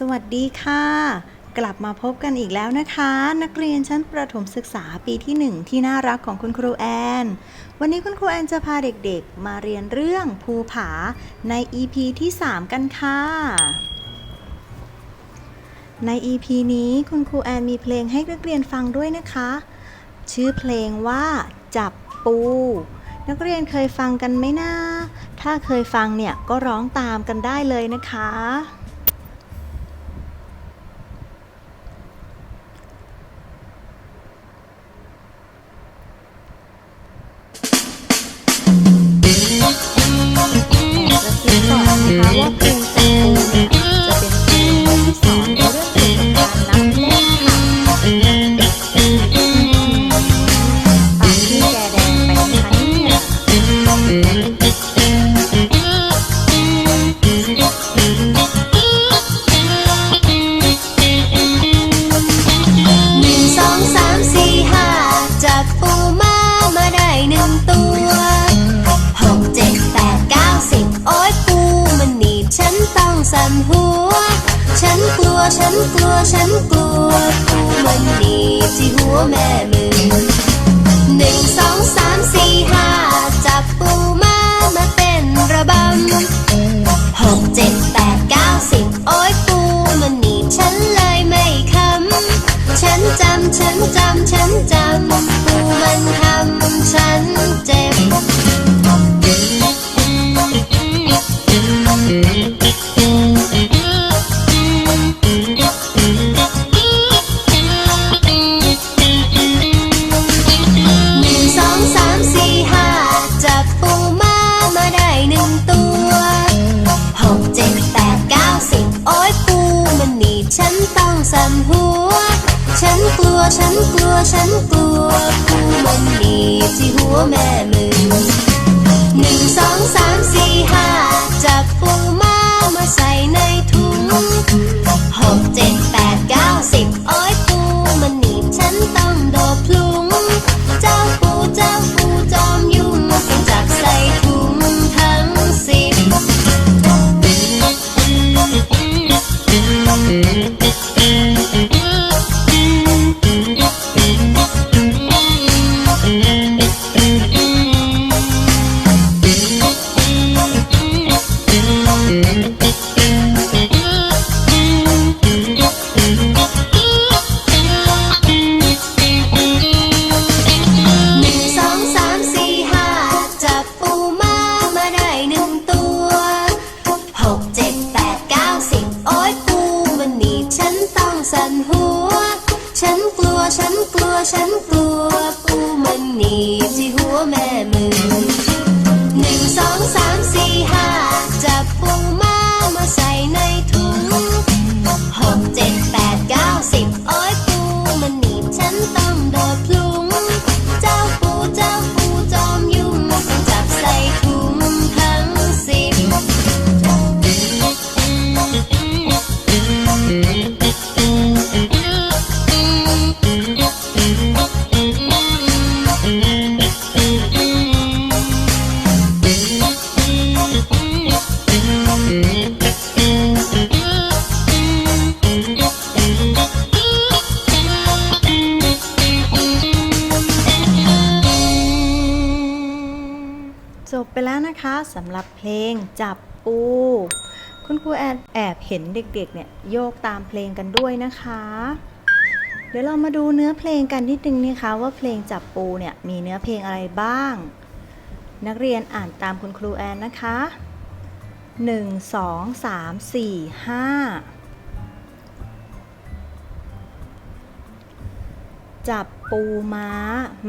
สวัสดีค่ะ กลับมาพบกันอีกแล้วนะคะ นักเรียนชั้นประถมศึกษาปีที่ 1 ที่น่ารักของคุณครูแอน วันนี้คุณครูแอนจะพาเด็กๆ มาเรียนเรื่องภูผาใน EP ที่ 3 กันค่ะ ใน EP นี้คุณครูแอนมีเพลงให้นักเรียนฟังด้วยนะคะ ชื่อเพลงว่าจับปู นักเรียนเคยฟังกันไหมนะถ้าเคยฟังเนี่ยก็ร้องตามกันได้เลยนะคะ วฉันกลัวฉันกลัวปูมันหนีที่หัวแม่มือหนึ่งสองสามสี่ห้าจับปูมามาเต้นระบำหกเจ็ดแปดเก้าสิบโอ้ยปูมันหนีบฉันเลยไม่คำฉันจำฉันจำฉันจำปูมันทำฉันเจ็บ ሲሆመም จับปู คุณครูแอนแอบเห็นเด็กๆเนี่ยโยกตามเพลงกันด้วยนะคะ เดี๋ยวเรามาดูเนื้อเพลงกันนิดนึงนะคะว่าเพลงจับปูเนี่ยมีเนื้อเพลงอะไรบ้าง นักเรียนอ่านตามคุณครูแอนนะคะ 1 2 3 4 5จับปูม้า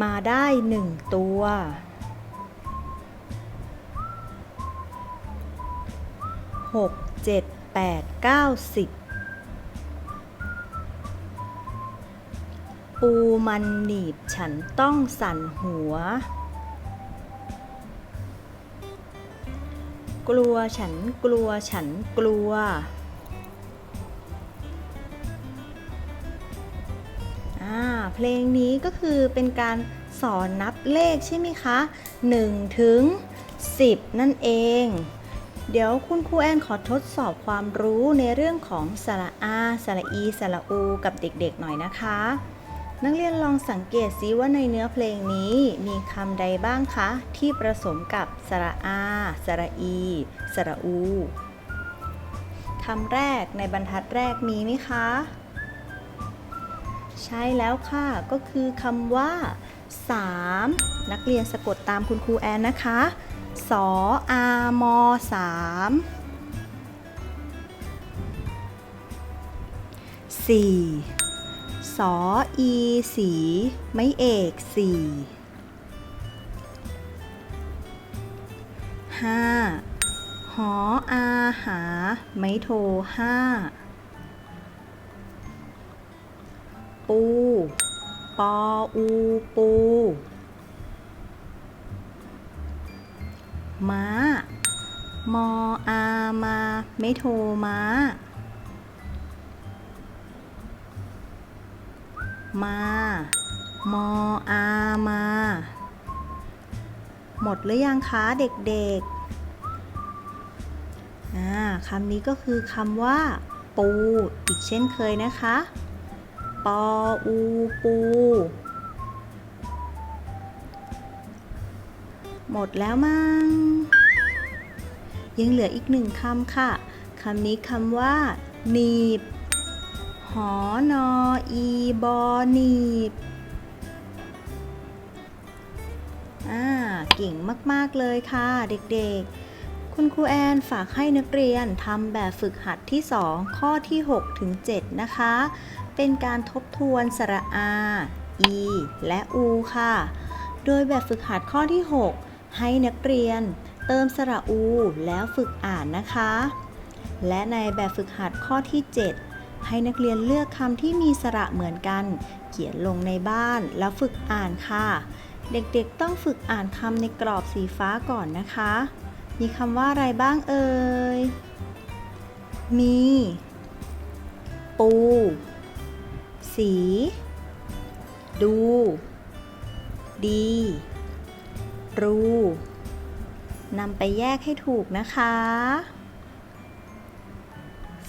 มาได้หนึ่งตัว หกเจ็ดแปดเก้าสิบปูมันหนีบฉันต้องสั่นหัว กลัวฉันกลัวฉันกลัวเพลงนี้ก็คือเป็นการสอนนับเลขใช่ไหมคะ 1 ถึง 10 นั่นเอง เดี๋ยวคุณครูแอนขอทดสอบความรู้ในเรื่องของสระอาสระอีสระอูกับเด็กๆหน่อยนะคะ นักเรียนลองสังเกตซิว่าในเนื้อเพลงนี้มีคำใดบ้างคะ ที่ผสมกับสระอาสระอีสระอูคำแรกในบรรทัดแรกมีไหมคะ ใช่แล้วค่ะ ก็คือคำว่า 3 นักเรียนสะกดตามคุณครูแอนนะคะ สออามอสามสี่สออีสีไม่เอกสี่ห้าหออาหา ไม่โทห้าปู ปออูปู ม้า มออามา ไม่โทม้า มา มออามา หมดหรือยังคะเด็กๆ อ่าคำนี้ก็คือคำว่า ปู อีกเช่นเคยนะคะ ปออูปู หมดแล้วมั้ง ยังเหลืออีกหนึ่งคำค่ะ คำนี้คำว่า หนีบ หอนออีบอหนีบ อ่า เก่งมาก ๆ เลยค่ะ เด็ก ๆ คุณครูแอนฝากให้นักเรียนทำแบบฝึกหัดที่ 2 ข้อที่ 6 ถึง 7 นะคะ เป็นการทบทวนสระอา อี และอูค่ะ โดยแบบฝึกหัดข้อที่ 6 ให้นักเรียนเติมสระอูแล้วฝึกอ่านนะคะ และในแบบฝึกหัดข้อที่ 7 ให้นักเรียนเลือกคำที่มีสระเหมือนกัน เขียนลงในบ้านแล้วฝึกอ่านค่ะ เด็กๆต้องฝึกอ่านคำในกรอบสีฟ้าก่อนนะคะ มีคำว่าอะไรบ้างเอ่ย มี ปู สี ดู ดี รูนำไปแยกให้ถูกนะคะ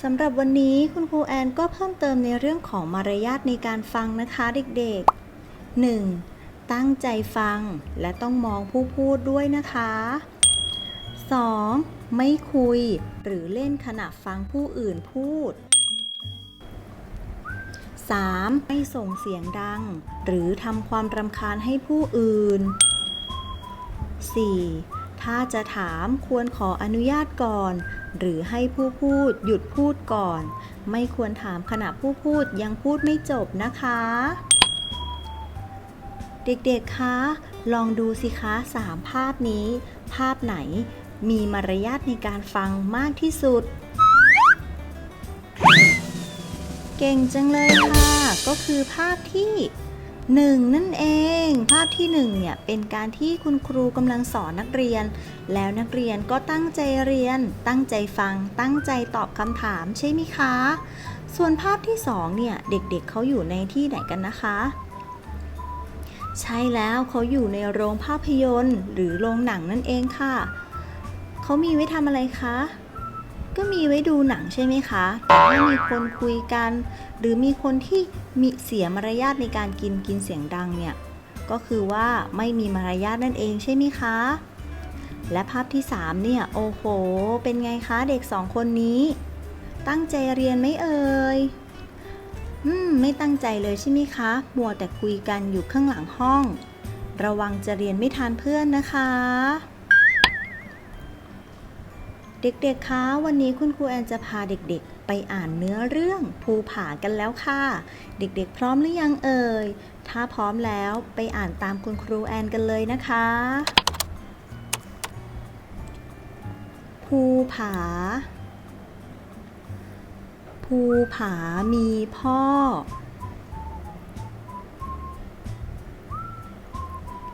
สำหรับวันนี้คุณครูแอนก็เพิ่มเติมในเรื่องของมารยาทในการฟังนะคะเด็กๆ 1. ตั้งใจฟังและต้องมองผู้พูดด้วยนะคะ 2. ไม่คุยหรือเล่นขณะฟังผู้อื่นพูด 3. ไม่ส่งเสียงดัง หรือทำความรำคาญให้ผู้อื่น 4. ถ้าจะถามควรขออนุญาตก่อน หรือให้ผู้พูดหยุดพูดก่อน ไม่ควรถามขณะผู้พูดยังพูดไม่จบนะคะ เด็กๆ คะ ลองดูสิคะสามภาพนี้ ภาพไหนมีมารยาทในการฟังมากที่สุด เก่งจังเลยค่ะ ก็คือภาพที่ หนึ่งนั่นเอง ภาพที่หนึ่งเนี่ย เป็นการที่คุณครูกำลังสอนนักเรียน แล้วนักเรียนก็ตั้งใจเรียน ตั้งใจฟัง ตั้งใจตอบคำถามใช่ไหมคะ ส่วนภาพที่สองเนี่ย เด็กๆเเขาอยู่ในที่ไหนกันนะคะ ใช่แล้วเขาอยู่ในโรงภาพยนตร์ หรือโรงหนังนั่นเองค่ะ เขามีไว้ทำอะไรคะ ก็มีไว้ดูหนังใช่ไหมคะ แต่ถ้ามีคนคุยกัน หรือมีคนที่มีเสียมารยาทในการกินกินเสียงดังเนี่ย ก็คือว่าไม่มีมารยาทนั่นเองใช่ไหมคะ และภาพที่ 3 เนี่ย โอ้โห เป็นไงคะเด็กสองคนนี้ ตั้งใจเรียนไหมเอ่ยอืม ไม่ตั้งใจเลยใช่ไหมคะ มัวแต่คุยกันอยู่ข้างหลังห้อง ระวังจะเรียนไม่ทันเพื่อนนะคะ เด็กๆ คะ วันนี้คุณครูแอนจะพาเด็กๆ ไปอ่านเนื้อเรื่องภูผากันแล้วค่ะ เด็กๆ พร้อมหรือยังเอ่ย ถ้าพร้อมแล้วไปอ่านตามคุณครูแอนกันเลยนะคะ ภูผา ภูผามีพ่อ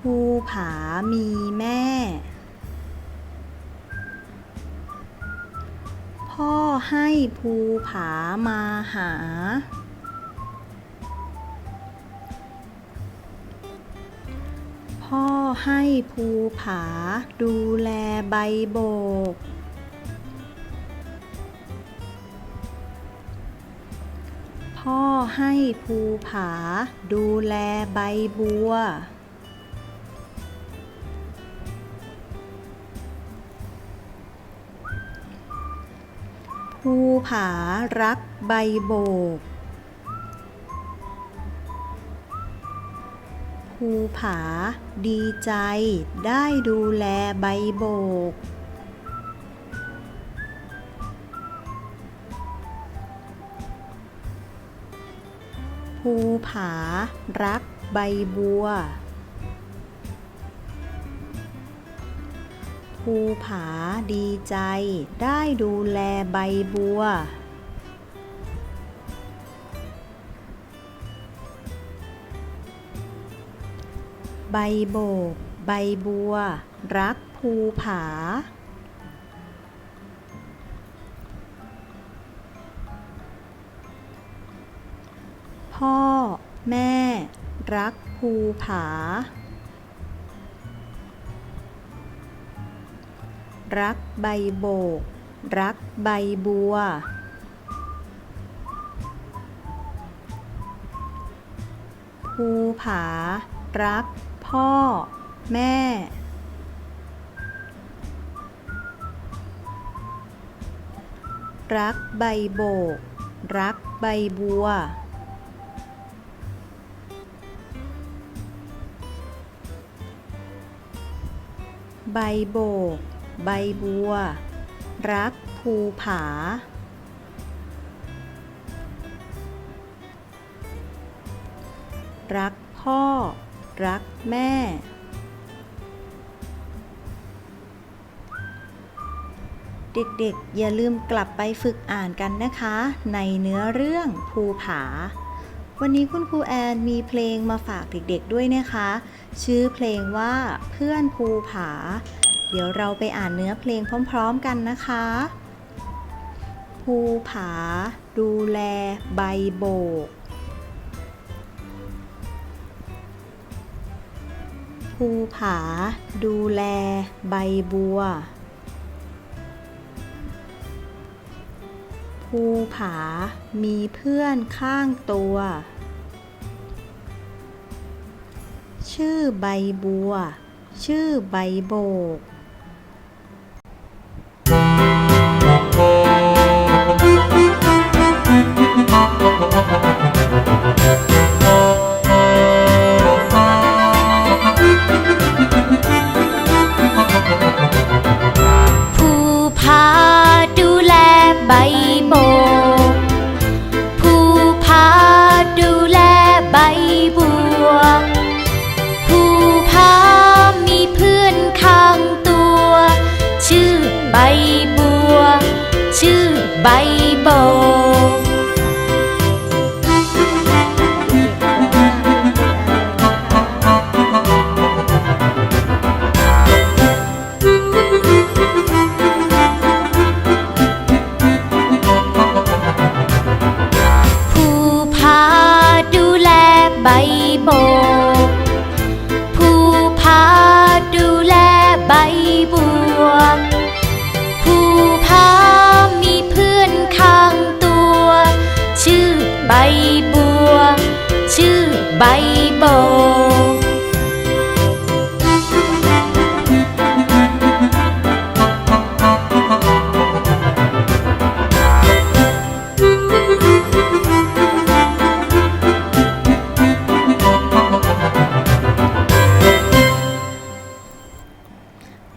ภูผามีแม่ พ่อให้ภูผามาหา พ่อให้ภูผาดูแลใบโบก พ่อให้ภูผาดูแลใบบัว ผารักใบโบก ภูผาดีใจได้ดูแลใบโบก ภูผารักใบบัว ภูผาดีใจ ได้ดูแลใบบัว ใบโบก ใบบัว รักภูผา พ่อ แม่ รักภูผา รักใบโบก รักใบบัว ภูผา รัก พ่อ แม่ รักใบโบก รักใบบัวใบโบก ใบบัว รักภูผา รักพ่อ รักแม่ เด็กๆ อย่าลืมกลับไปฝึกอ่านกันนะคะ ในเนื้อเรื่องภูผา วันนี้คุณครูแอนมีเพลงมาฝากเด็กๆด้วยนะคะ ชื่อเพลงว่าเพื่อนภูผา เดี๋ยวเราไปอ่านเนื้อเพลงพร้อมๆกันนะคะ ภูผา ดูแลใบโบก ภูผา ดูแลใบบัว ภูผา มีเพื่อนข้างตัว ชื่อใบบัว ชื่อใบโบก ชื่อใใบโบป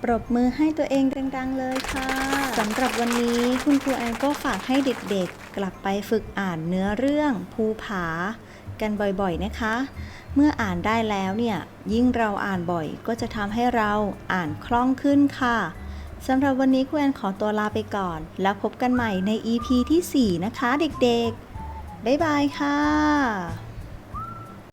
รบมือให้ตัวเองดังๆเลยค่ะสำหรับวันนี้คุณครูแอนก็ฝากให้เด็กๆ กลับไปฝึกอ่านเนื้อเรื่องภูผา กันบ่อยๆนะคะ เมื่ออ่านได้แล้วเนี่ยยิ่งเราอ่านบ่อยก็จะทำให้เราอ่านคล่องขึ้นค่ะสำหรับวันนี้ครูแอนขอตัวลาไปก่อน แล้วพบกันใหม่ใน EP ที่ 4 นะคะเด็กๆ บ๊ายบายค่ะ